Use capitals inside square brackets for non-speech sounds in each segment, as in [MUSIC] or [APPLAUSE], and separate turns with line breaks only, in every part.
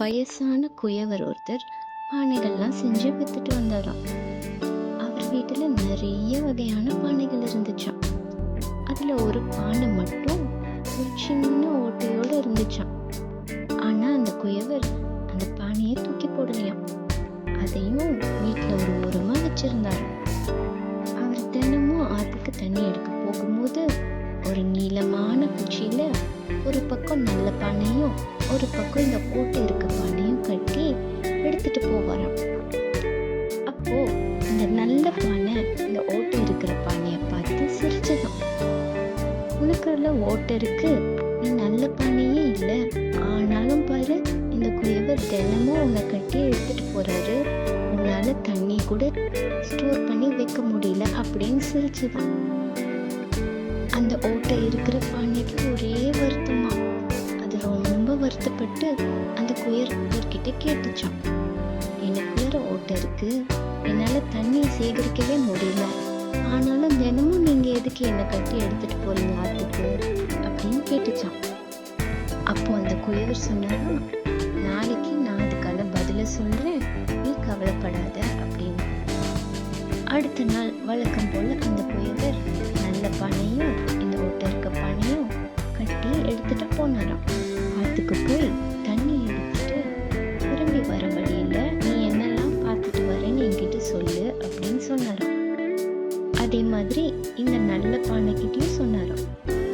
வயசான குயவர் ஒருத்தர் பானைகள்லாம் செஞ்சு வித்துட்டு வந்தாராம். அவர் வீட்டில் நிறைய வகையான பானைகள் இருந்துச்சான் அதில் ஒரு பானை மட்டும் ஒரு சின்ன ஓட்டையோடு இருந்துச்சான் ஆனால் அந்த குயவர் அந்த பானையை தூக்கி போடலையாம். அதையும் வீட்டில் ஒரு ஓரமாக வச்சிருந்தார் அவர் தினமும் ஆற்றுக்கு தண்ணி எடுக்க போகும்போது ஒரு நீளமான குச்சியில் ஒரு பக்கம் நல்ல பானையும் ஒரு பக்கம் இந்த ஓட்டை இருக்க பானையும் கட்டி எடுத்துட்டு போவாராம். அப்போ இந்த நல்ல பானை இந்த ஓட்டை இருக்கிற பானையை பார்த்து சிரிச்சதாம் உனக்குள்ள ஓட்டை இருக்கு நீ நல்ல பானையே இல்லை. ஆனாலும் பாரு இந்த குயவர் தினமும் உன்னை கட்டி எடுத்துட்டு போறாரு. உன்னால தண்ணி கூட ஸ்டோர் பண்ணி வைக்க முடியல அப்படின்னு சிரிச்சுதான். அந்த ஓட்டை இருக்கிற பானைக்கு ஒரே வருத்தமா வருத்தப்பட்டு அந்த குயர்கிட்ட கேட்டுச்சான் எனக்கு வேற ஓட்டை இருக்கு? என்னால தண்ணியை சேகரிக்கவே முடியல. ஆனாலும் தினமும் நீங்க எதுக்கு என்னை கட்டி எடுத்துட்டு போறீங்க ஆத்துக்கு? அப்படின்னு கேட்டுச்சான் அப்போ அந்த குயவர் சொன்னாரா நாளைக்கு நான் அதுக்கான பதில சொல்றேன். நீ கவலைப்படாத அப்படின்னு. அடுத்த நாள் வழக்கம் போல அந்த குயவர் நல்ல பனையும் இந்த ஓட்டை இருக்க பானையும் கட்டி எடுத்துட்டு போனாராம். ஆத்துக்கு போய் தண்ணி எடுத்துட்டு திரும்பி வர வழியில நீ என்னெல்லாம் பார்த்துட்டு வரேன்னு என்கிட்ட சொல்லு அப்படின்னு சொன்னாராம். அதே மாதிரி இந்த நல்ல பானைக்கிட்டையும் சொன்னாராம்.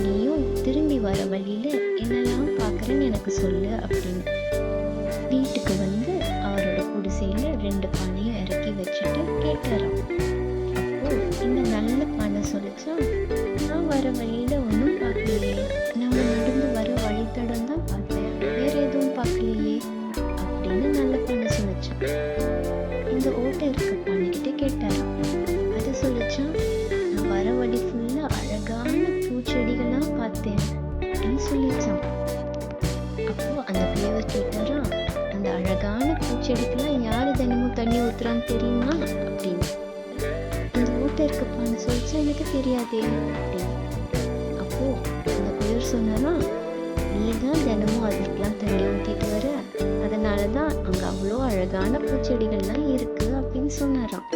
நீயும் திரும்பி வர வழியில என்னெல்லாம் பார்க்குறேன்னு எனக்கு சொல்லு அப்படின்னு. வீட்டுக்கு வந்து அவரோட குடிசையில ரெண்டு பானையும் இறக்கி வச்சுட்டு கேட்டாராம். இந்த நல்ல பானை சொல்லிச்சா நான் வர வழியில ஒன்றும் பார்க்கலையே. நம்ம நடந்து வர வழித்தடம் தான் நல்ல பானை இந்த ஓட்டை இருக்க பானைக்கிட்ட கேட்டாராம் அது சொல்லிச்சான் நான் வர வழி ஃபுல்லா அழகான பூச்செடிகள்லாம் பார்த்தேன் அப்படின்னு சொல்லிச்சான். அப்போ அந்த புயவர் கேட்டாராம் அந்த அழகான பூச்செடிக்கெல்லாம் யாரு தினமும் தண்ணி ஊத்துறான்னு தெரியுமா? அப்படின்னு. அந்த ஓட்டை இருக்க சொல்லிச்சா எனக்கு தெரியாதே அப்படின்னு. அப்போ அந்த பிள்ளைவர் சொன்னாரா நீ தான் தினமும் அதுக்கெல்லாம் அழகான பூச்செடிகள்லாம் இருக்கு அப்படின்னு சொன்னாராம்.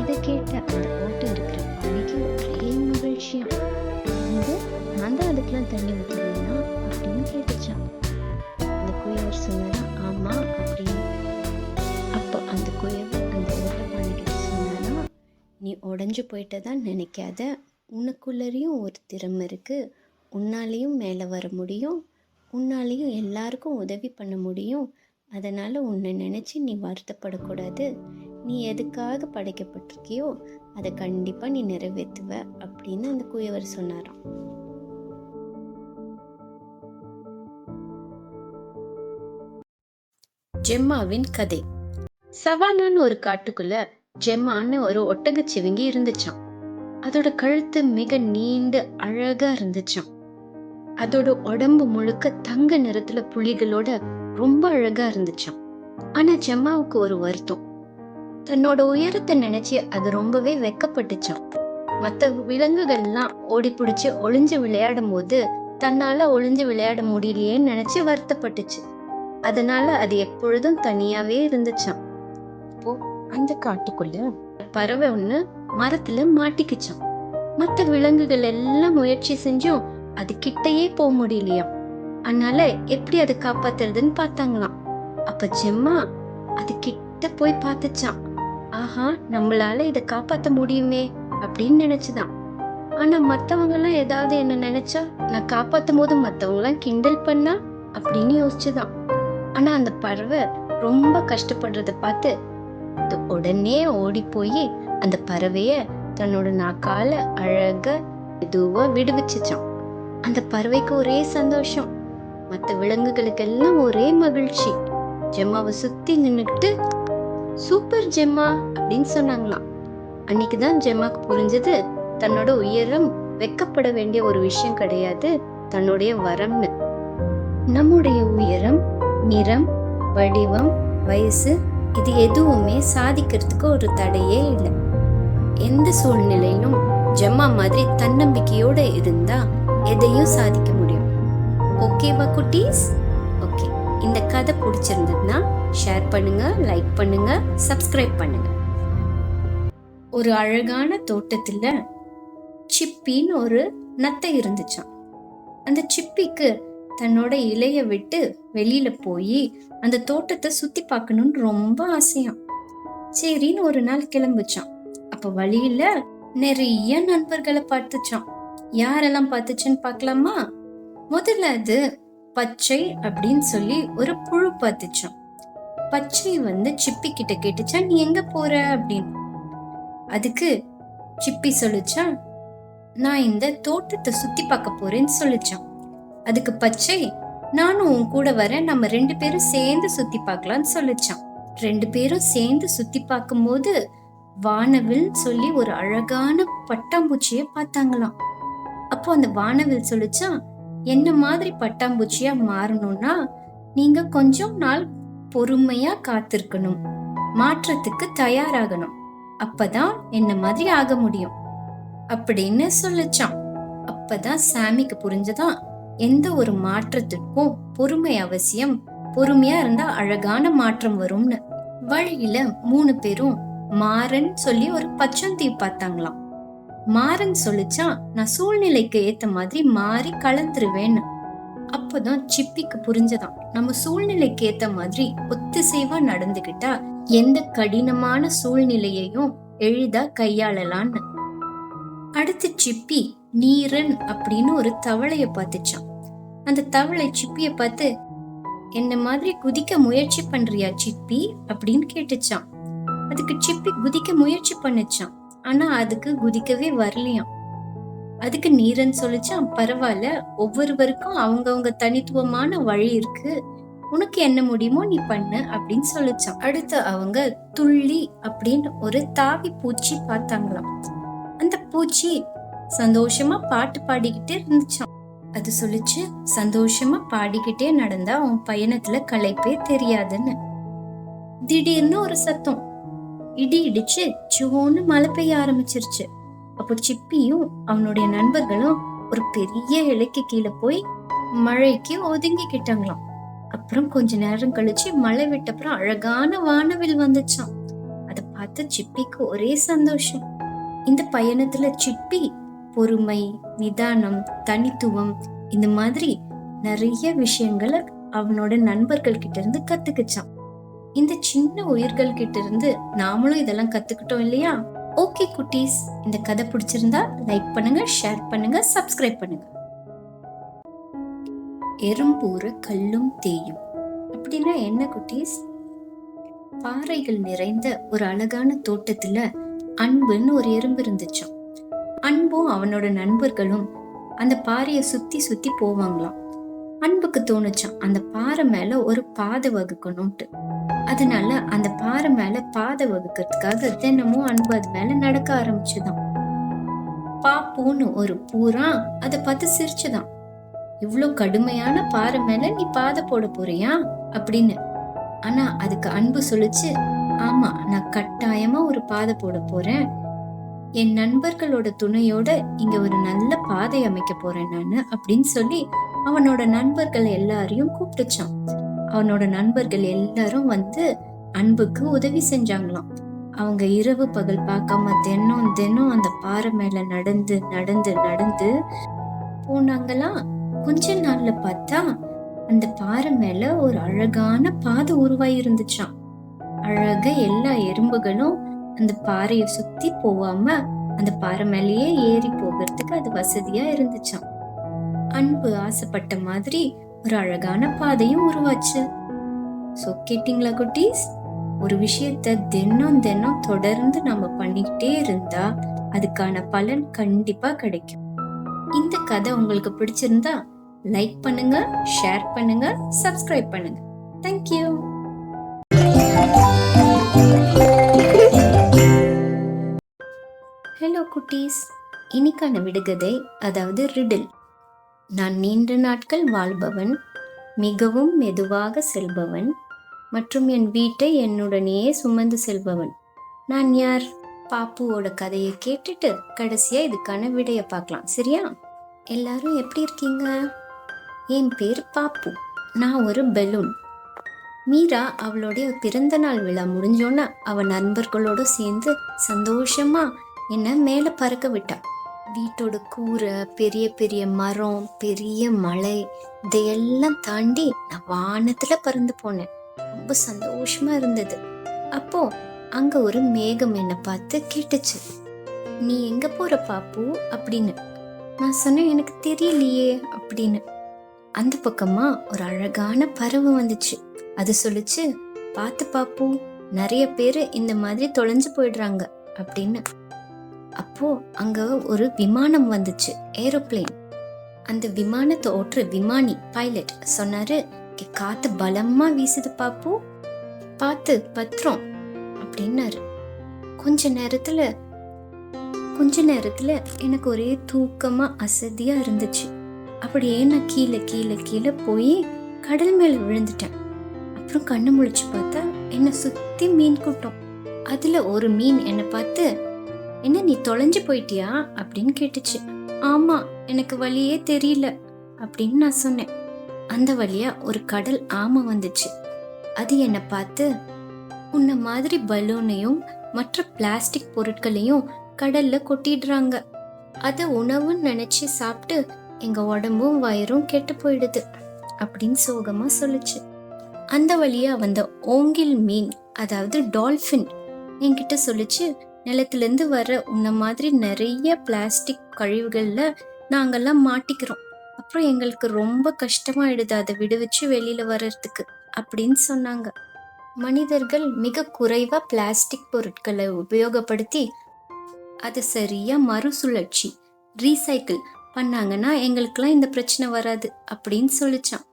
இதை கேட்ட அந்த போட்டு இருக்கிற பானைக்கு ஒரே மகிழ்ச்சியாம். வந்து நான் தான் அதுக்கெல்லாம் தண்ணி ஊற்றுவேனா அப்படின்னு கேட்டுச்சான் அந்த குயவர் சொன்னாரா ஆமா அப்படின்னு. அப்போ அந்த குயவர் அந்த ஓட்ட பானைக்கிட்ட சொன்னாரா நீ உடஞ்சு போயிட்டதான் நினைக்காத. உனக்குள்ளரையும் ஒரு திறமை இருக்கு. உன்னாலேயும் மேலே வர முடியும். உன்னாலேயும் எல்லாருக்கும் உதவி பண்ண முடியும். அதனால் உன்னை நினச்சி நீ வருத்தப்படக்கூடாது. நீ எதுக்காக படைக்கப்பட்டிருக்கியோ அதை கண்டிப்பாக நீ நிறைவேற்றுவ அப்படின்னு அந்த குயவர் சொன்னாராம். ஜெம்மாவின் கதை. சவானான்னு ஒரு காட்டுக்குள்ள ஜெம்மான்னு ஒரு ஒட்டகச்சிவிங்கி இருந்துச்சாம். அதோட கழுத்து மிக நீண்டு அழகா இருந்துச்சாம். அதோட உடம்பு முழுக்க தங்க நிறத்துல புலிகளோட ரொம்ப அழகா இருந்துச்சாம் ஆனா ஜெம்மாவுக்கு ஒரு வருத்தம். தன்னோட உயரத்தை நினைச்சு அது ரொம்பவே வெக்கப்பட்டுச்சாம் மத்த விலங்குகள்லாம் ஓடி பிடிச்சு ஒளிஞ்சு விளையாடும் போது தன்னால ஒளிஞ்சு விளையாட முடியலையேன்னு நினைச்சு வருத்தப்பட்டுச்சு. அதனால அது எப்பொழுதும் தனியாவே இருந்துச்சாம் அப்போ அந்த காட்டுக்குள்ள பறவை ஒண்ணு மரத்துல மாட்டிக்கிச்சாம் மத்த விலங்குகள் எல்லாம் முயற்சி செஞ்சும் அது கிட்டயே போக முடியலையாம் அதனால எப்படி அதை காப்பாத்துறதுன்னு பார்த்தாங்களாம். அப்ப ஜெம்மா அது கிட்ட போய் பார்த்துச்சான் ஆஹா நம்மளால இதை காப்பாத்த முடியுமே அப்படின்னு நினைச்சுதான். ஆனா மத்தவங்க எல்லாம் ஏதாவது என்ன நினைச்சா நான் காப்பாத்தும் போது மத்தவங்க எல்லாம் கிண்டல் பண்ணா? அப்படின்னு யோசிச்சுதான். ஆனா அந்த பறவை ரொம்ப கஷ்டப்படுறத பார்த்து அது உடனே ஓடி போய் அந்த பறவைய தன்னோட நாக்கால அழக மெதுவா விடுவிச்சுச்சான் அந்த பறவைக்கு ஒரே சந்தோஷம். மற்ற விலங்குகளுக்கெல்லாம் ஒரே மகிழ்ச்சி. ஜெம்மாவை சுத்தி நின்றுக்கிட்டு சூப்பர் ஜெம்மா அப்படின்னு சொன்னாங்களாம். அன்னைக்கு தான் ஜெம்மாக்கு புரிஞ்சது தன்னோட உயரம் வெக்கப்பட வேண்டிய ஒரு விஷயம் கிடையாது தன்னுடைய வரம்னு. நம்முடைய உயரம் நிறம் வடிவம் வயசு இது எதுவுமே சாதிக்கிறதுக்கு ஒரு தடையே இல்லை. எந்த சூழ்நிலையிலும் ஜெம்மா மாதிரி தன்னம்பிக்கையோட இருந்தா எதையும் சாதிக்க முடியும். ஓகேவா குட்டீஸ்? ஓகே இந்த கதை பிடிச்சிருந்ததுன்னா ஷேர் பண்ணுங்க லைக் பண்ணுங்க சப்ஸ்கிரைப் பண்ணுங்க. ஒரு அழகான தோட்டத்தில் சிப்பின்னு ஒரு நத்தை இருந்துச்சான் அந்த சிப்பிக்கு தன்னோட இலைய விட்டு வெளியில போய் அந்த தோட்டத்தை சுத்தி பார்க்கணும்னு ரொம்ப ஆசையாம். சரின்னு ஒரு நாள் கிளம்புச்சான் அப்ப வழியில நிறைய நண்பர்களை பார்த்துச்சான் யாரெல்லாம் பார்த்துச்சுன்னு பார்க்கலாமா? முதல்ல அது பச்சை அப்படின்னு சொல்லி ஒரு புழு பார்த்துச்சான் பச்சை வந்து சிப்பி கிட்ட கேட்டுச்சா நீ எங்க போற? அப்படின்னு. அதுக்கு சிப்பி சொல்லுச்சா நான் இந்த தோட்டத்தை சுத்தி பார்க்க போறேன்னு சொல்லிச்சான் அதுக்கு பச்சை நானும் உன் கூட வர நம்ம ரெண்டு பேரும் சேர்ந்து சுத்தி பார்க்கலாம்னு சொல்லிச்சான் ரெண்டு பேரும் சேர்ந்து சுத்தி பார்க்கும்போது வானவில் சொல்லி ஒரு அழகான பட்டாம்பூச்சியை பார்த்தாங்களாம். அப்போ அந்த வானவில் சொல்லுச்சா என்ன மாதிரி பட்டாம்பூச்சியா மாறணும்னா நீங்க கொஞ்சம் நாள் பொறுமையா காத்திருக்கணும். மாற்றத்துக்கு தயாராகணும். அப்பதான் என்ன மாதிரி ஆக முடியும். அப்படின்னு சொல்லிச்சான். அப்பதான் சாமிக்கு புரிஞ்சதா எந்த ஒரு மாற்றத்திற்கும் பொறுமை அவசியம் பொறுமையா இருந்தா அழகான மாற்றம் வரும்னு. வழியில மூணு பேரும் மாறன் சொல்லி ஒரு பச்சந்தீ பார்த்தாங்களாம். மாறன் சொல்லிச்சா நான் சூழ்நிலைக்கு ஏத்த மாதிரி மாறி கலந்துருவேன்னு. அப்பதான் சிப்பிக்கு புரிஞ்சதாம். நம்ம சூழ்நிலைக்கு ஏத்த மாதிரி ஒத்திசைவா நடந்துகிட்டா எந்த கடினமான சூழ்நிலையையும் எளிதா கையாளலான்னு. அடுத்து சிப்பி நீரன் அப்படின்னு ஒரு தவளைய பார்த்துச்சான் அந்த தவளை சிப்பிய பார்த்து என்ன மாதிரி குதிக்க முயற்சி பண்றியா சிப்பி? அப்படின்னு கேட்டுச்சான் அதுக்கு சிப்பி குதிக்க முயற்சி பண்ணுச்சான் ஆனா அதுக்கு குதிக்கவே வரலையாம். அதுக்கு நீரன் சொல்லிச்சான் பரவாயில்ல ஒவ்வொருவருக்கும் அவங்கவுங்க தனித்துவமான வழி இருக்கு. உனக்கு என்ன முடியுமோ நீ பண்ணு அப்படின்னு சொல்லிச்சான் அடுத்து அவங்க துள்ளி அப்படின்னு ஒரு தாவி பூச்சி பார்த்தாங்களாம். அந்த பூச்சி சந்தோஷமா பாட்டு பாடிக்கிட்டே இருந்துச்சான் அது சொல்லிச்சு சந்தோஷமா பாடிக்கிட்டே நடந்தா உன் பயணத்துல களைப்பே தெரியாதுன்னு. திடீர்னு ஒரு சத்தம். இடி இடிச்சு சுவோன்னு மழை பெய்ய ஆரம்பிச்சிருச்சு. அப்போ சிப்பியும் அவனுடைய நண்பர்களும் ஒரு பெரிய இலைக்கு கீழே போய் மழைக்கு ஒதுங்கிக்கிட்டாங்களாம். அப்புறம் கொஞ்ச நேரம் கழிச்சு மழை விட்டப்புறம் அழகான வானவில் வந்துச்சான் அதை பார்த்து சிப்பிக்கு ஒரே சந்தோஷம். இந்த பயணத்துல சிப்பி பொறுமை நிதானம் தனித்துவம் இந்த மாதிரி நிறைய விஷயங்களை அவனோட நண்பர்கள் கிட்ட இருந்து கத்துக்கிச்சான் இந்த சின்ன உயிர்கள் கிட்ட இருந்து நாமளும் இதெல்லாம் கத்துக்கிட்டோம் இல்லையா? ஓகே குட்டீஸ். இந்த கதை பிடிச்சிருந்தா லைக் பண்ணுங்க ஷேர் பண்ணுங்க சப்ஸ்கிரைப் பண்ணுங்க. எறும்பூர கல்லும் தேயும். அப்படின்னா என்ன குட்டீஸ்? பாறைகள் நிறைந்த ஒரு அழகான தோட்டத்துல அன்புன்னு ஒரு எறும்பு இருந்துச்சாம். அன்பும் அவனோட நண்பர்களும் அந்த பாறையை சுத்தி சுத்தி போவாங்களாம். அன்புக்கு தோணுச்சான் அந்த பாறை மேல ஒரு பாதை வகுக்கணும்ட்டு. அதனால அந்த பாறை மேல பாதை வகுக்கிறதுக்காக தினமும் அன்பு அது மேல நடக்க ஆரம்பிச்சுதான். பாப்பூன்னு ஒரு பூரா அதை பார்த்து சிரிச்சுதான். இவ்வளோ கடுமையான பாறை மேல நீ பாதை போட போறியா? அப்படின்னு. ஆனா அதுக்கு அன்பு சொல்லுச்சு ஆமா நான் கட்டாயமா ஒரு பாதை போட போறேன். என் நண்பர்களோட துணையோட இங்க ஒரு நல்ல பாதை அமைக்க போறேன் நானு அப்படின்னு சொல்லி அவனோட நண்பர்கள் எல்லாரையும் கூப்பிட்டுச்சான் அவனோட நண்பர்கள் எல்லாரும் வந்து அன்புக்கு உதவி செஞ்சாங்களாம். அவங்க இரவு பகல் பார்க்காம தினம் தினம் அந்த பாறை மேல நடந்து நடந்து நடந்து போனாங்களாம் கொஞ்ச நாள்ல பார்த்தா அந்த பாறை மேல ஒரு அழகான பாதை உருவாகி இருந்துச்சாம் அழக எல்லா எறும்புகளும் அந்த பாறையை சுத்தி போகாம அந்த பாறை மேலேயே ஏறி போகிறதுக்கு அது வசதியா இருந்துச்சாம். அன்பு ஆசைப்பட்ட மாதிரி ஒரு அழகான பாதையும் உருவாச்சு. ஸோ கேட்டிங்களா குட்டீஸ்? ஒரு விஷயத்த தினம் தினம் தொடர்ந்து நம்ம பண்ணிக்கிட்டே இருந்தா அதுக்கான பலன் கண்டிப்பா கிடைக்கும். இந்த கதை உங்களுக்கு பிடிச்சிருந்தா லைக் பண்ணுங்க ஷேர் பண்ணுங்க சப்ஸ்கிரைப் பண்ணுங்க. தேங்க்யூ ஹலோ குட்டீஸ். இன்னைக்கான விடுகதை அதாவது ரிடில் நான் நீண்ட நாட்கள் வாழ்பவன் மிகவும் மெதுவாக செல்பவன் மற்றும் என் வீட்டை என்னுடனேயே சுமந்து செல்பவன். நான் யார்? பாப்புவோட கதையை கேட்டுட்டு கடைசியாக இதுக்கான விடைய பார்க்கலாம். சரியா? எல்லாரும் எப்படி இருக்கீங்க? என் பேர் பாப்பு. நான் ஒரு பெலூன். மீரா அவளுடைய பிறந்த நாள் விழா முடிஞ்சோன்னே அவன் நண்பர்களோட சேர்ந்து சந்தோஷமா என்னை மேலே பறக்க விட்டாள் வீட்டோட கூரை பெரிய பெரிய மரம் பெரிய மலை இதையெல்லாம் தாண்டி நான் வானத்துல பறந்து போனேன். ரொம்ப சந்தோஷமா இருந்தது. அப்போ அங்க ஒரு மேகம் என்னை பார்த்து கேட்டுச்சு. நீ எங்க போற பாப்பு? அப்படின்னு. நான் சொன்னேன் எனக்கு தெரியலையே அப்படின்னு. அந்த பக்கமா ஒரு அழகான பறவை வந்துச்சு. அது சொல்லுச்சு பார்த்து பாப்பு நிறைய பேர் இந்த மாதிரி தொலைஞ்சு போயிடுறாங்க அப்படின்னு. அப்போ அங்க ஒரு விமானம் வந்துச்சு ஏரோப்ளேன். அந்த விமானத்தை ஓட்டுற விமானி பைலட் சொன்னாரு காத்து பலமா வீசுது பாப்போ பார்த்து பத்திரம் அப்படின்னாரு. கொஞ்ச நேரத்துல கொஞ்ச நேரத்துல எனக்கு ஒரே தூக்கமா அசதியா இருந்துச்சு. அப்படியே நான் கீழே கீழே கீழே போய் கடல் மேல விழுந்துட்டேன். அப்புறம் கண்ணு முழிச்சு பார்த்தா என்னை சுத்தி மீன் கூட்டம். அதுல ஒரு மீன் என்னை பார்த்து என்ன நீ தொலைஞ்சு போயிட்டியா? அப்படின்னு கேட்டுச்சு. ஆமா எனக்கு வழியே தெரியல அப்படின்னு நான் சொன்னேன். அந்த வழியா ஒரு கடல் ஆமை வந்துச்சு. அது என்னை பார்த்து உன்ன மாதிரி பலூனையும் மற்ற பிளாஸ்டிக் பொருட்களையும் கடல்ல கொட்டிடுறாங்க. அதை உணவுன்னு நினைச்சு சாப்பிட்டு எங்க உடம்பும் வயிறும் கெட்டு போயிடுது அப்படின்னு சோகமா சொல்லுச்சு. அந்த வழியா வந்த ஓங்கில் மீன் அதாவது டால்ஃபின் என்கிட்ட சொல்லுச்சு நிலத்துலேருந்து வர உன்ன மாதிரி நிறைய பிளாஸ்டிக் கழிவுகளில் நாங்கெல்லாம் மாட்டிக்கிறோம். அப்புறம் எங்களுக்கு ரொம்ப கஷ்டமாயிடுது அதை விடுவிச்சு வெளியில் வர்றதுக்கு அப்படின்னு சொன்னாங்க. மனிதர்கள் மிக குறைவாக பிளாஸ்டிக் பொருட்களை உபயோகப்படுத்தி அதை சரியாக மறுசுழற்சி ரீசைக்கிள் பண்ணாங்கன்னா எங்களுக்கெல்லாம் இந்த பிரச்சனை வராது அப்படின்னு சொல்லிச்சான்.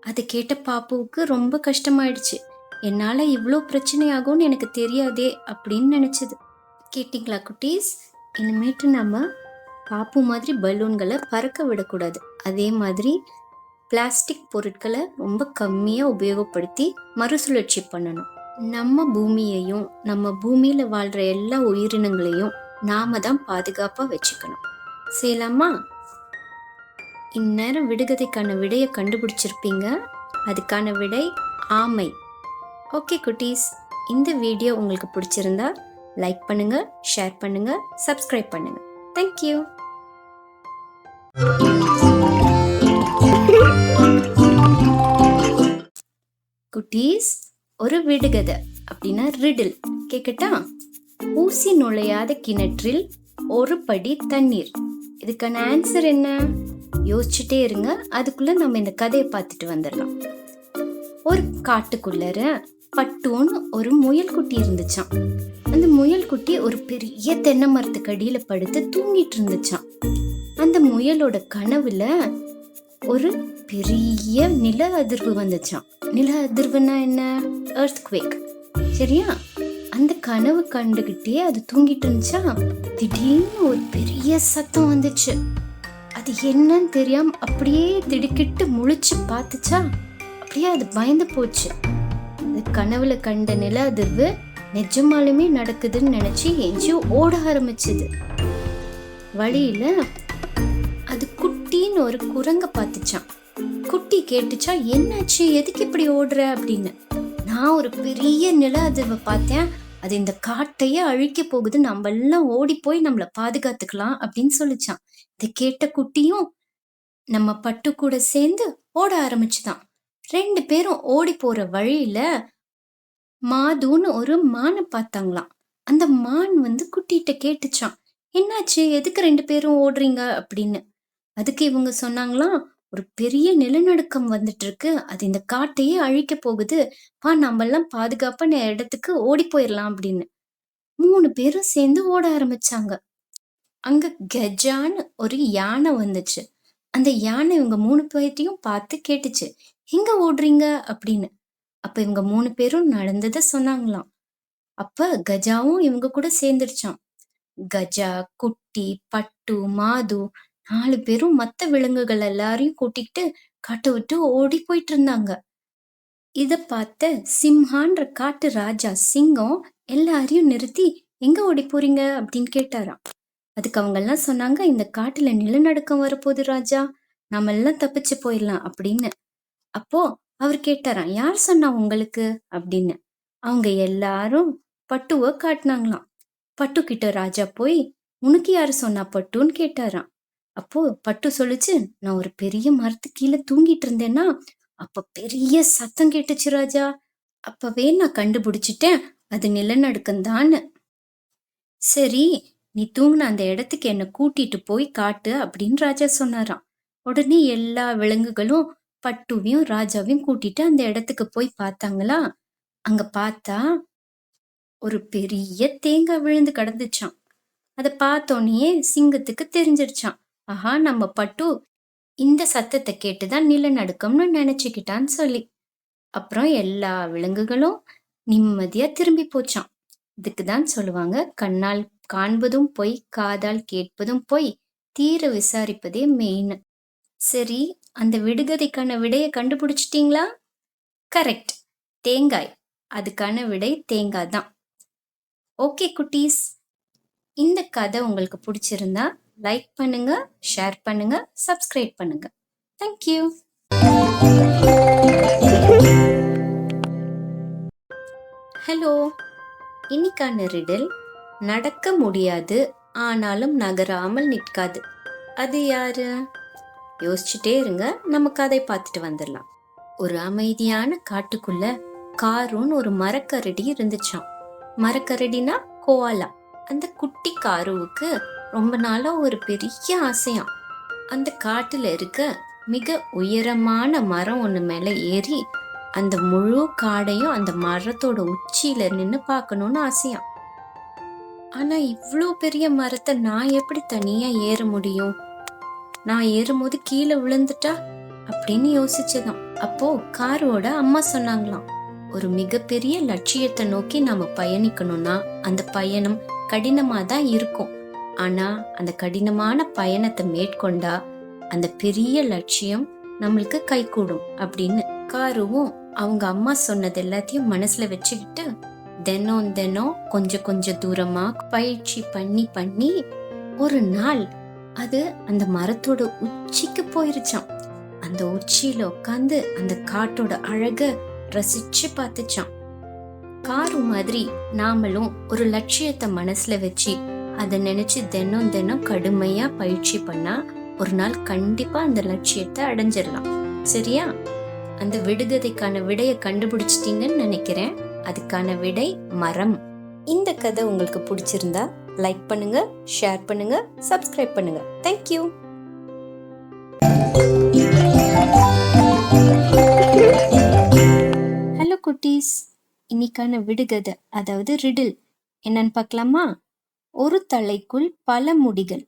அதை கேட்ட பாப்புவுக்கு ரொம்ப கஷ்டமாயிடுச்சு. என்னால் இவ்வளோ பிரச்சனையாகும்னு எனக்கு தெரியாதே அப்படின்னு நினச்சிது. கேட்டிங்களா குட்டீஸ்? இனிமேட்டு நம்ம பாப்பு மாதிரி பலூன்களை பறக்க விடக்கூடாது. அதே மாதிரி பிளாஸ்டிக் பொருட்களை ரொம்ப கம்மியாக உபயோகப்படுத்தி மறுசுழற்சி பண்ணணும். நம்ம பூமியையும் நம்ம பூமியில் வாழ்கிற எல்லா உயிரினங்களையும் நாம தான் பாதுகாப்பாக வச்சுக்கணும். செய்யலாமா? இந்நேரம் விடுகதைக்கான விடையை கண்டுபிடிச்சிருப்பீங்க. அதுக்கான விடை ஆமை. ஓகே குட்டீஸ் இந்த வீடியோ உங்களுக்கு பிடிச்சிருந்தா லைக் பண்ணுங்க ஷேர் பண்ணுங்க சப்ஸ்கிரைப் பண்ணுங்க. தேங்க்யூ குட்டீஸ் ஒரு விடுகதை அப்படின்னா ரிடில் கேக்கட்டா? ஊசி நுழையாத கிணற்றில் ஒரு படி தண்ணீர். இதுக்கான ஆன்சர் என்ன? யோசிச்சுட்டே இருங்க அதுக்குள்ள நம்ம இந்த கதையை பார்த்துட்டு வந்துடலாம். ஒரு காட்டுக்குள்ளர பட்டுன்னு ஒரு முயல் குட்டி இருந்துச்சாம். அந்த முயல் குட்டி ஒரு பெரிய தென்னை மரத்துக்கு அடியில் படுத்து தூங்கிட்டு இருந்துச்சாம். அந்த முயலோட கனவுல ஒரு பெரிய நில அதிர்வு வந்துச்சான் நில அதிர்வுனா என்ன? எர்த் குவேக் சரியா? அந்த கனவு கண்டுகிட்டே அது தூங்கிட்டு இருந்துச்சா? திடீர்னு ஒரு பெரிய சத்தம் வந்துச்சு. அது என்னன்னு தெரியாம அப்படியே திடுக்கிட்டு முழிச்சு பார்த்துச்சா? அப்படியே அது பயந்து போச்சு. அது கனவுல கண்ட நில அதிர்வு நிஜமாலுமே நடக்குதுன்னு நினைச்சு எஞ்சி ஓட ஆரம்பிச்சது. வழியில அது குட்டின்னு ஒரு குரங்க பார்த்துச்சான் குட்டி கேட்டுச்சா என்னாச்சு? எதுக்கு இப்படி ஓடுற? அப்படின்னு. நான் ஒரு பெரிய நில அதிர்வை பார்த்தேன். அது இந்த காட்டையே அழிக்க போகுது. நம்ம எல்லாம் ஓடி போய் நம்மள பாதுகாத்துக்கலாம் அப்படின்னு சொல்லிச்சான் இதை கேட்ட குட்டியும் நம்ம பட்டு கூட சேர்ந்து ஓட ஆரம்பிச்சுதான். ரெண்டு பேரும் ஓடி போற வழியில மாதுன்னு ஒரு மானை பார்த்தாங்களாம். அந்த மான் வந்து குட்டிகிட்ட கேட்டுச்சான் என்னாச்சு? எதுக்கு ரெண்டு பேரும் ஓடுறீங்க? அப்படின்னு. அதுக்கு இவங்க சொன்னாங்களாம் ஒரு பெரிய நிலநடுக்கம் வந்துட்டு இருக்கு அது இந்த காட்டையே அழிக்க போகுது. வா நம்ம பாதுகாப்பான இடத்துக்கு ஓடி போயிடலாம் அப்படின்னு. மூணு பேரும் சேர்ந்து ஓட ஆரம்பிச்சாங்க. அங்க கஜான்னு ஒரு யானை வந்துச்சு. அந்த யானை இவங்க மூணு பேர்த்தையும் பார்த்து கேட்டுச்சு எங்க ஓடுறீங்க? அப்படின்னு. அப்ப இவங்க மூணு பேரும் நடந்ததை சொன்னாங்களாம். அப்ப கஜாவும் இவங்க கூட சேர்ந்துருச்சான் கஜா குட்டி பட்டு மாது நாலு பேரும் மத்த விலங்குகள் எல்லாரையும் கூட்டிக்கிட்டு காட்டை விட்டு ஓடி போயிட்டு இருந்தாங்க. இதை பார்த்த சிம்ஹான்ற காட்டு ராஜா சிங்கம் எல்லாரையும் நிறுத்தி எங்க ஓடி போறீங்க? அப்படின்னு கேட்டாராம். அதுக்கு அவங்க எல்லாம் சொன்னாங்க இந்த காட்டுல நிலநடுக்கம் வரப்போகுது ராஜா. நாம எல்லாம் தப்பிச்சு போயிடலாம் அப்படின்னு. அப்போ அவர் கேட்டாராம் யார் சொன்னா உங்களுக்கு? அப்படின்னு. அவங்க எல்லாரும் பட்டுவை காட்டினாங்களாம். பட்டு கிட்ட ராஜா போய் உனக்கு யாரு சொன்னா பட்டுன்னு கேட்டாராம். அப்போ பட்டு சொல்லுச்சு நான் ஒரு பெரிய மரத்து கீழே தூங்கிட்டு இருந்தேன்னா அப்ப பெரிய சத்தம் கேட்டுச்சு ராஜா. அப்பவே நான் கண்டுபிடிச்சிட்டேன் அது நிலநடுக்கம்தான்னு. சரி நீ தூங்கின அந்த இடத்துக்கு என்னை கூட்டிட்டு போய் காட்டு அப்படின்னு ராஜா சொன்னாராம். உடனே எல்லா விலங்குகளும் பட்டுவையும் ராஜாவையும் கூட்டிட்டு அந்த இடத்துக்கு போய் பார்த்தாங்களா? அங்க பார்த்தா ஒரு பெரிய தேங்காய் விழுந்து கிடந்துச்சான் அதை பார்த்தோன்னே சிங்கத்துக்கு தெரிஞ்சிருச்சான் ஆஹா நம்ம பட்டு இந்த சத்தத்தை கேட்டுதான் நிலநடுக்கம்னு நினைச்சுக்கிட்டான்னு சொல்லி. அப்புறம் எல்லா விலங்குகளும் நிம்மதியா திரும்பி போச்சான் இதுக்கு தான் சொல்லுவாங்க கண்ணால் காண்பதும் பொய் காதால் கேட்பதும் பொய் தீர விசாரிப்பதே மெயின் சரி அந்த விடுகதைக்கான விடையை கண்டுபிடிச்சிட்டிங்களா? கரெக்ட் தேங்காய். அதுக்கான விடை தேங்காய் தான். ஓகே குட்டீஸ். இந்த கதை உங்களுக்கு பிடிச்சிருந்தா லைக் பண்ணுங்க ஷேர் பண்ணுங்க சப்ஸ்கிரைப் பண்ணுங்க. தேங்க்யூ ஹலோ இன்னைக்கான ரிடில் நடக்க முடியாது ஆனாலும் நகராமல் நிற்காது. அது யாரு? யோசிச்சுட்டே இருங்க. நம்ம கதை பார்த்துட்டு வந்துடலாம். ஒரு அமைதியான காட்டுக்குள்ள காருன்னு ஒரு மரக்கரடி இருந்துச்சாம். மரக்கரடினா கோவாலா. அந்த குட்டி காருவுக்கு ரொம்ப நாளா ஒரு பெரிய ஆசையாம். அந்த காட்டுல இருக்க மிக உயரமான மரம் ஒண்ணு மேல ஏறி அந்த முழு காடையும் அந்த மரத்தோட உச்சியில நின்னு பார்க்கணும்னு ஆசையாம். ஆனா இவ்வளோ பெரிய மரத்தை நான் எப்படி தனியா ஏற முடியும்? நான் ஏறும்போது கீழே விழுந்துட்டா? அப்படின்னு யோசிச்சதாம். அப்போ காரோட அம்மா சொன்னாங்களாம் ஒரு மிகப்பெரிய லட்சியத்தை நோக்கி நாம பயணிக்கணும்னா அந்த பயணம் கடினமா தான் இருக்கும். ஆனா அந்த கடினமான பயணத்தை மேற்கொண்டா அந்த பெரிய லட்சியம் நம்மளுக்கு கைகூடும் அப்படின்னு காருவும் அவங்க அம்மா சொன்னது எல்லாத்தையும் மனசுல வச்சுக்கிட்டு தினம் தினம் கொஞ்சம் கொஞ்சம் தூரமா பயிற்சி பண்ணி பண்ணி ஒரு நாள் அது அந்த மரத்தோட உச்சிக்கு போயிருச்சான் அந்த உச்சியில உட்காந்து அந்த காட்டோட அழக ரசிச்சு பார்த்துச்சான் காரு மாதிரி நாமளும் ஒரு லட்சியத்தை மனசுல வச்சு அதை நினைச்சு தினம் தினம் கடுமையா பயிற்சி பண்ணா ஒரு நாள் கண்டிப்பா அந்த லட்சியத்தை அடைஞ்சிடலாம். சரியா? அந்த விடுகதைக்கான விடையை கண்டுபிடிச்சிட்டீங்கன்னு நினைக்கிறேன். அதுக்கான விடை மரம். இந்த கதை உங்களுக்கு பிடிச்சிருந்தா லைக் பண்ணுங்க ஷேர் பண்ணுங்க சப்ஸ்கிரைப் பண்ணுங்க. தேங்க்யூ ஹலோ குட்டீஸ். இன்னைக்கான விடுகதை அதாவது ரிடில் என்னன்னு பார்க்கலாமா? ஒரு தலைக்குள் பல முடிகள்.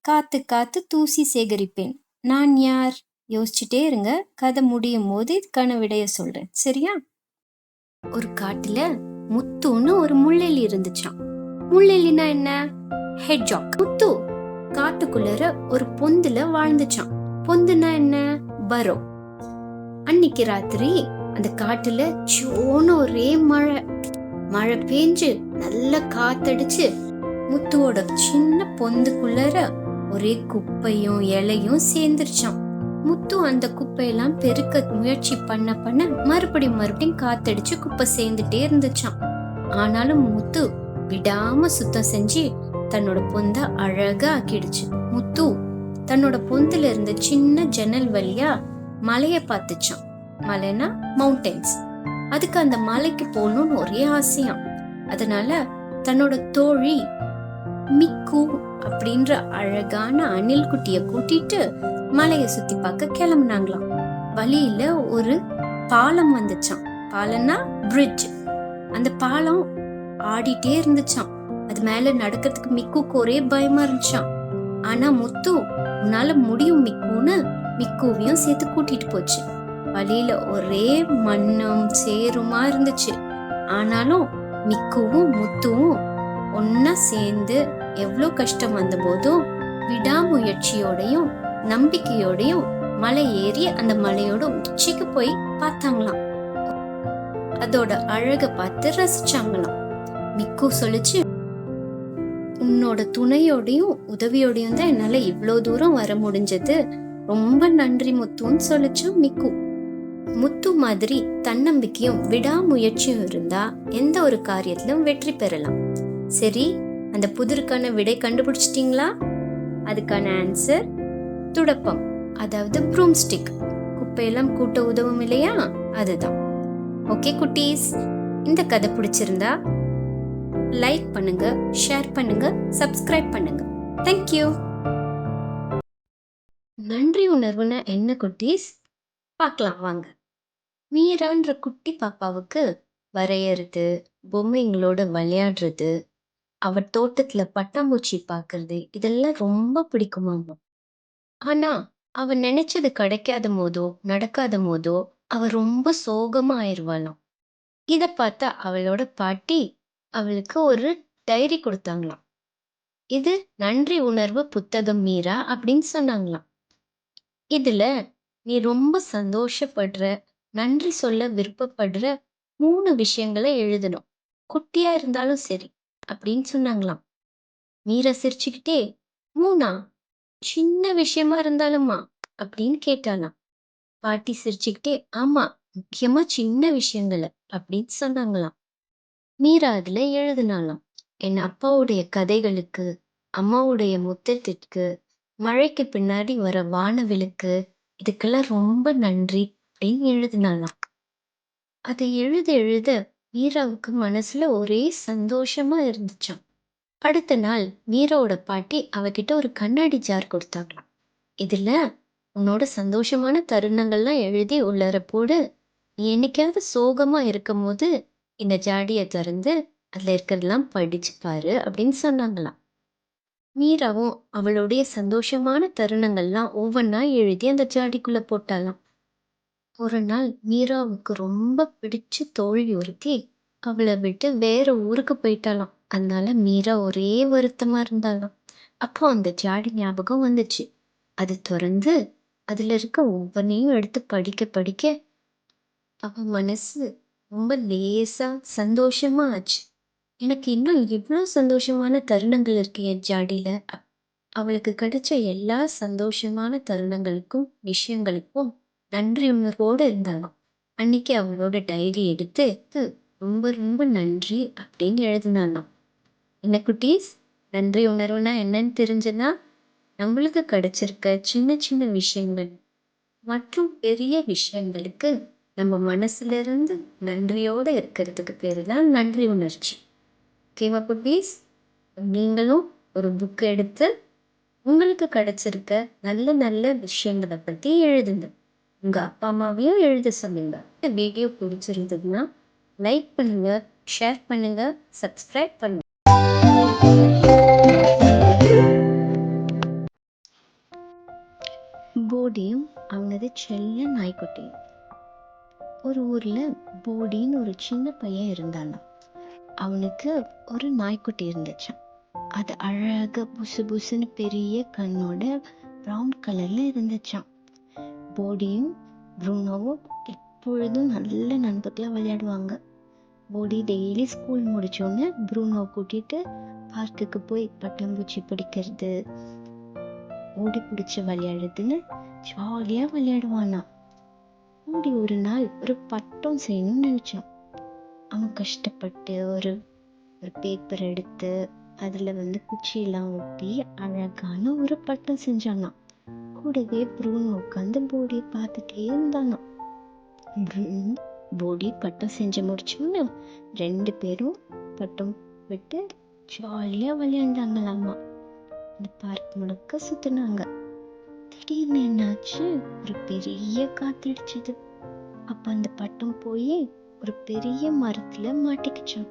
காத்து காத்து தூசி சேகரிப்பேன். நான் யார்? யோசிச்சுட்டே இருங்க. கதை முடியும் போது இதுக்கான விடைய சொல்றேன். சரியா? ஒரு காட்டுல முத்துன்னு ஒரு முள்ளெலி இருந்துச்சாம். முள்ளெலினா என்ன? ஹெட்ஜாக் முத்து காட்டுக்குள்ளர ஒரு பொந்துல வாழ்ந்துச்சான் பொந்துனா என்ன? பரோ. அன்னைக்கு ராத்திரி அந்த காட்டுல சோன ஒரே மழை. மழை பெஞ்சு நல்ல காத்தடிச்சு முத்துவோட சின்ன பொந்துக்குள்ளர ஒரே குப்பையும் இலையும் சேர்ந்துருச்சான் முத்து அந்த குப்பையெல்லாம் பெருக்க முயற்சி பண்ண பண்ண மறுபடியும் மறுபடியும் காத்தடிச்சு குப்பை சேர்ந்துட்டே இருந்துச்சான் ஆனாலும் முத்து விடாம சுத்தம் செஞ்சு தன்னோட பொந்த அழகா ஆக்கிடுச்சு முத்து தன்னோட பொந்துல இருந்த சின்ன ஜன்னல் வழியா மலைய பார்த்துச்சான் மலைனா மவுண்டன்ஸ் அதுக்கு அந்த மலைக்கு போகணும்னு ஒரே ஆசையாம். அதனால தன்னோட தோழி மிக்கு அப்படின்ற அழகான அணில் குட்டிய கூட்டிட்டு மலைய சுத்தி பார்க்க கிளம்புனாங்களாம். வழியில ஒரு பாலம் வந்துச்சான் பாலம்னா பிரிட்ஜ் அந்த பாலம் ஆடிட்டே இருந்துச்சான் அது மேல நடக்கிறதுக்கு மிக்குக்கு ஒரே பயமா இருந்துச்சாம். ஆனா முத்து உன்னால முடியும் மிக்குன்னு மிக்குவையும் சேர்த்து கூட்டிட்டு போச்சு. வழியில ஒரே மண்ணும் சேருமா இருந்துச்சு. ஆனாலும் மிக்குவும் முத்துவும் ஒன்னா சேர்ந்து எவ்வளோ கஷ்டம் வந்த போதும் விடாமுயற்சியோடையும் நம்பிக்கையோடையும் மலை ஏறி அந்த மலையோட உச்சிக்கு போய் பார்த்தாங்களாம். அதோட அழக பார்த்து ரசிச்சாங்களாம். மிக்கு சொல்லிச்சு உன்னோட துணையோடையும் உதவியோடையும் தான் என்னால் இவ்வளோ தூரம் வர முடிஞ்சது. ரொம்ப நன்றி முத்துன்னு சொல்லிச்சு மிக்கு. முத்து மாதிரி தன்னம்பிக்கையும் விடாமுயற்சியும் இருந்தா எந்த ஒரு காரியத்திலும் வெற்றி பெறலாம். சரி அந்த புதிருக்கான விடை கண்டுபிடிச்சிட்டிங்களா? அதுக்கான ஆன்சர் துடப்பம் அதாவது ப்ரூம் ஸ்டிக் குப்பையெல்லாம் கூட்ட உதவும் இல்லையா? அதுதான். ஓகே குட்டீஸ். இந்த கதை பிடிச்சிருந்தா லைக் பண்ணுங்க ஷேர் பண்ணுங்க சப்ஸ்கிரைப் பண்ணுங்க. தேங்க்யூ நன்றி உணர்வுனா என்ன குட்டீஸ்? பார்க்கலாம் வாங்க. மீரான்ற குட்டி பாப்பாவுக்கு வரையறது பொம்மைங்களோட விளையாடுறது அவர் தோட்டத்துல பட்டாம்பூச்சி பார்க்கறது இதெல்லாம் ரொம்ப பிடிக்குமாமா. ஆனா அவ நினைச்சது கிடைக்காத போதோ நடக்காத போதோ அவ ரொம்ப சோகமா ஆயிருவாளாம் இதை பார்த்தா அவளோட பாட்டி அவளுக்கு ஒரு டைரி கொடுத்தாங்களாம். இது நன்றி உணர்வு புத்தகம் மீரா அப்படின்னு சொன்னாங்களாம். இதுல நீ ரொம்ப சந்தோஷப்படுற நன்றி சொல்ல விருப்பப்படுற மூணு விஷயங்களை எழுதணும். குட்டியா இருந்தாலும் சரி அப்படின்னு சொன்னாங்களாம். மீரா சிரிச்சுக்கிட்டே மூணா? சின்ன விஷயமா இருந்தாலுமா? அப்படின்னு கேட்டாலாம் பாட்டி சிரிச்சுக்கிட்டே ஆமா முக்கியமா சின்ன விஷயங்களை அப்படின்னு சொன்னாங்களாம். மீரா அதில் எழுதினாலாம் என் அப்பாவுடைய கதைகளுக்கு அம்மாவுடைய முத்தத்திற்கு மழைக்கு பின்னாடி வர வானவிலுக்கு இதுக்கெல்லாம் ரொம்ப நன்றி அப்படின்னு எழுதினாலாம் அதை எழுத எழுத மீராவுக்கு மனசுல ஒரே சந்தோஷமா இருந்துச்சாம். அடுத்த நாள் மீராவோட பாட்டி அவகிட்ட ஒரு கண்ணாடி ஜார் கொடுத்தாங்களாம். இதுல உன்னோட சந்தோஷமான தருணங்கள்லாம் எழுதி உள்ளார போடு. நீ என்னைக்காவது சோகமா இருக்கும் போது இந்த ஜாடியை திறந்து அதில் இருக்கிறதெல்லாம் படிச்சு பாரு அப்படின்னு சொன்னாங்களாம். மீராவும் அவளுடைய சந்தோஷமான தருணங்கள்லாம் ஒவ்வொன்றா எழுதி அந்த ஜாடிக்குள்ள போட்டாலாம் ஒரு நாள் மீராவுக்கு ரொம்ப பிடிச்ச தோல்வி ஒருத்தி அவளை விட்டு வேற ஊருக்கு போயிட்டாலாம் அதனால மீரா ஒரே வருத்தமா இருந்தாலாம் அப்போ அந்த ஜாடி ஞாபகம் வந்துச்சு. அது திறந்து அதுல இருக்க ஒவ்வொன்றையும் எடுத்து படிக்க படிக்க அவன் மனசு ரொம்ப லேசாக சந்தோஷமாக ஆச்சு எனக்கு இன்னும் இவ்வளோ சந்தோஷமான தருணங்கள் இருக்கு என் ஜாடியில். அவளுக்கு கிடைச்ச எல்லா சந்தோஷமான தருணங்களுக்கும் விஷயங்களுக்கும் நன்றி உணர்வோடு இருந்தாலும் அன்னைக்கு அவளோட டைரி எடுத்து ரொம்ப ரொம்ப நன்றி அப்படின்னு எழுதினாங்க. என்ன குட்டீஸ் நன்றி உணர்வுனா என்னன்னு தெரிஞ்சுன்னா நம்மளுக்கு கிடைச்சிருக்க சின்ன சின்ன விஷயங்கள் மற்றும் பெரிய விஷயங்களுக்கு நம்ம மனசுலேருந்து நன்றியோடு நன்றியோட இருக்கிறதுக்கு பேர் தான் நன்றி உணர்ச்சி. ஓகேவா குட்டீஸ் நீங்களும் ஒரு புக் எடுத்து உங்களுக்கு கிடைச்சிருக்க நல்ல நல்ல விஷயங்களை பற்றி எழுதுங்க. உங்கள் அப்பா அம்மாவையும் எழுத சொல்லுங்க. இந்த வீடியோ பிடிச்சிருந்ததுன்னா லைக் பண்ணுங்க ஷேர் பண்ணுங்க சப்ஸ்கிரைப் பண்ணுங்க. போடியும் அவனது செல்ல நாய்க்குட்டியும். ஒரு ஊரில் போடின்னு ஒரு சின்ன பையன் இருந்தானா. அவனுக்கு ஒரு நாய்க்குட்டி இருந்துச்சான் அது அழகாக புசு புசுன்னு பெரிய கண்ணோட ப்ரௌன் கலரில் இருந்துச்சான் போடியும் ப்ரூனோவும் எப்பொழுதும் நல்ல நண்பர்களா விளையாடுவாங்க. போடி டெய்லி ஸ்கூல் முடிச்சோடனே ப்ரூனோ கூட்டிட்டு பார்க்குக்கு போய் பட்டாம்பூச்சி பிடிக்கிறது ஓடி பிடிச்சி விளையாடுறதுன்னு ஜாலியாக விளையாடுவானா கூடி ஒரு நாள் ஒரு பட்டம் செய்யணும்னு நினச்சான் அவன் கஷ்டப்பட்டு ஒரு ஒரு பேப்பர் எடுத்து அதில் வந்து குச்சியெல்லாம் ஒட்டி அழகான ஒரு பட்டம் செஞ்சானான் கூடவே ப்ரூன் உட்காந்து போடியை பார்த்துட்டே இருந்தானாம். போடி பட்டம் செஞ்சு முடிச்சோன்னு ரெண்டு பேரும் பட்டம் விட்டு ஜாலியாக விளையாண்டாங்களாமா. இந்த பார்க் முழுக்க சுற்றினாங்க திடீர்னு என்னாச்சு ஒரு பெரிய காத்தடிச்சது. அப்போ அந்த பட்டம் போய் ஒரு பெரிய மரத்தில் மாட்டிக்கிச்சான்.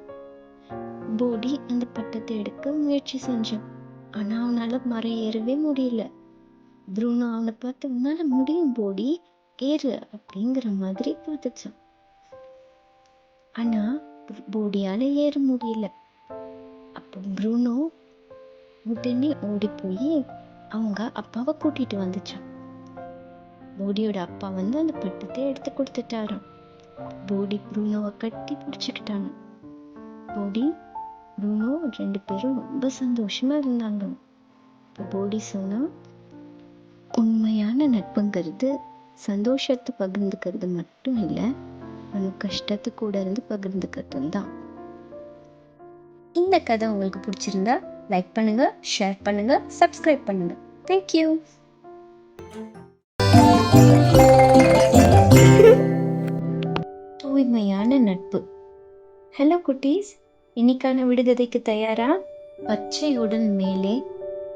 போடி அந்த பட்டத்தை எடுக்க முயற்சி செஞ்சான். ஆனால் அவனால் மரம் ஏறவே முடியல. துருணா அவனை பார்த்து உன்னால் முடியும் போடி ஏறு அப்படிங்கிற மாதிரி பார்த்துச்சான் ஆனால் போடியால் ஏற முடியல. அப்போ ப்ரூனோ உடனே ஓடி போய் அவங்க அப்பாவை கூட்டிட்டு வந்துச்சான் போடியோட அப்பா வந்து அந்த பட்டத்தை எடுத்து கொடுத்துட்டாராம். போடி ப்ரூனோவை கட்டி பிடிச்சுக்கிட்டாங்க. போடி ப்ரூனோ ரெண்டு பேரும் ரொம்ப சந்தோஷமா இருந்தாங்க. இப்போ போடி சொன்னா உண்மையான நட்புங்கிறது சந்தோஷத்தை பகிர்ந்துக்கிறது மட்டும் இல்லை நம்ம கஷ்டத்தை கூட இருந்து பகிர்ந்துக்கிறதும் தான். இந்த கதை உங்களுக்கு பிடிச்சிருந்தா லைக் பண்ணுங்கள் ஷேர் பண்ணுங்கள் சப்ஸ்கிரைப் பண்ணுங்கள் தேங்க்யூ [LAUGHS] தூய்மையான நட்பு. ஹலோ குட்டீஸ். இன்னைக்கான விடுகதைக்கு தயாரா? பச்சை உடல் மேலே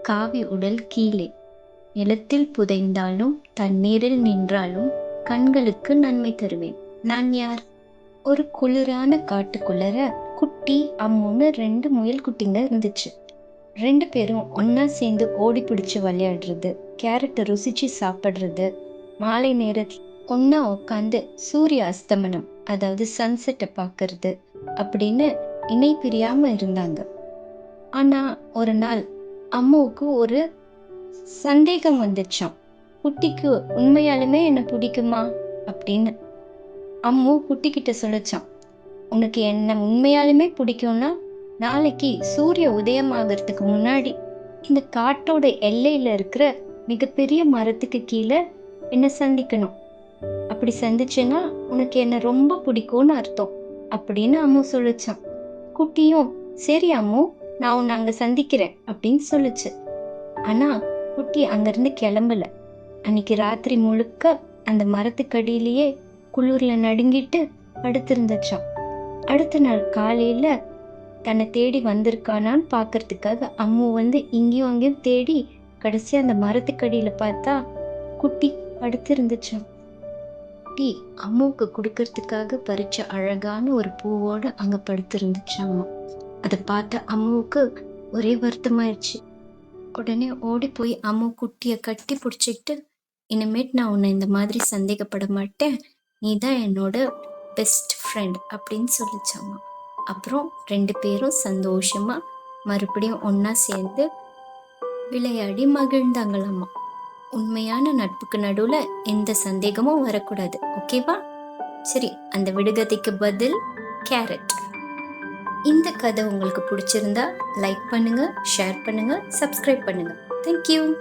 காவி உடல் கீழே. நிலத்தில் புதைந்தாலும் தண்ணீரில் நின்றாலும் கண்களுக்கு நன்மை தருவேன். நான் யார்? ஒரு குளிரான காட்டுக்குள்ளர குட்டி அம்முன்னு ரெண்டு முயல் குட்டிங்க இருந்துச்சு. ரெண்டு பேரும் ஒன்றா சேர்ந்து ஓடி பிடிச்சி விளையாடுறது கேரட்டை ருசிச்சு சாப்பிட்றது. மாலை நேரத்தில் ஒன்றா உட்காந்து சூரிய அஸ்தமனம் அதாவது சன்செட்டை பார்க்கறது அப்படின்னு இணை பிரியாமல் இருந்தாங்க. ஆனால் ஒரு நாள் அம்மாவுக்கு ஒரு சந்தேகம் வந்துச்சாம். குட்டிக்கு உண்மையாலுமே என்னை பிடிக்குமா? அப்படின்னு அம்மு குட்டிக்கிட்ட சொல்லிச்சான் உனக்கு என்ன உண்மையாலுமே பிடிக்கும்னா நாளைக்கு சூரிய உதயமாகறதுக்கு முன்னாடி இந்த காட்டோட எல்லையில் இருக்கிற மிகப்பெரிய மரத்துக்கு கீழே என்னை சந்திக்கணும்? அப்படி சந்திச்சேன்னா உனக்கு என்ன ரொம்ப பிடிக்கும்னு அர்த்தம் அப்படின்னு அம்மு சொல்லிச்சான் குட்டியும் சரி அம்மு நான் உன்னை அங்கே சந்திக்கிறேன் அப்படின்னு சொல்லுச்சு. ஆனால் குட்டி அங்கேருந்து கிளம்பல. அன்னைக்கு ராத்திரி முழுக்க அந்த மரத்துக்கடியிலேயே குளிரில் நடுங்கிட்டு படுத்திருந்துச்சான் அடுத்த நாள் காலையில் தன்னை தேடி வந்திருக்கானான்னு பார்க்கறதுக்காக அம்மு வந்து இங்கேயும் அங்கேயும் தேடி கடைசி அந்த மரத்துக்கடியில் பார்த்தா குட்டி படுத்திருந்துச்சு. குட்டி அம்முவுக்கு கொடுக்கறதுக்காக பறிச்ச அழகான ஒரு பூவோடு அங்கே படுத்திருந்துச்சு அம்மா. அதை பார்த்த அம்முவுக்கு ஒரே வருத்தமாயிடுச்சு உடனே ஓடி போய் அம்மு குட்டியை கட்டி பிடிச்சிக்கிட்டு இனிமேட் நான் உன்னை இந்த மாதிரி சந்தேகப்பட மாட்டேன். நீ தான் என்னோட பெஸ்ட் ஃப்ரெண்ட் அப்படின்னு சொல்லிச்சாம்மா அப்புறம் ரெண்டு பேரும் சந்தோஷமா மறுபடியும் ஒன்றா சேர்ந்து விளையாடி மகிழ்ந்தாங்களாமா. உண்மையான நட்புக்கு நடுவுல எந்த சந்தேகமும் வரக்கூடாது. ஓகேவா? சரி அந்த விடுகதைக்கு பதில் கேரட். இந்த கதை உங்களுக்கு பிடிச்சிருந்தா லைக் பண்ணுங்க ஷேர் பண்ணுங்க சப்ஸ்கிரைப் பண்ணுங்க. தேங்க்யூ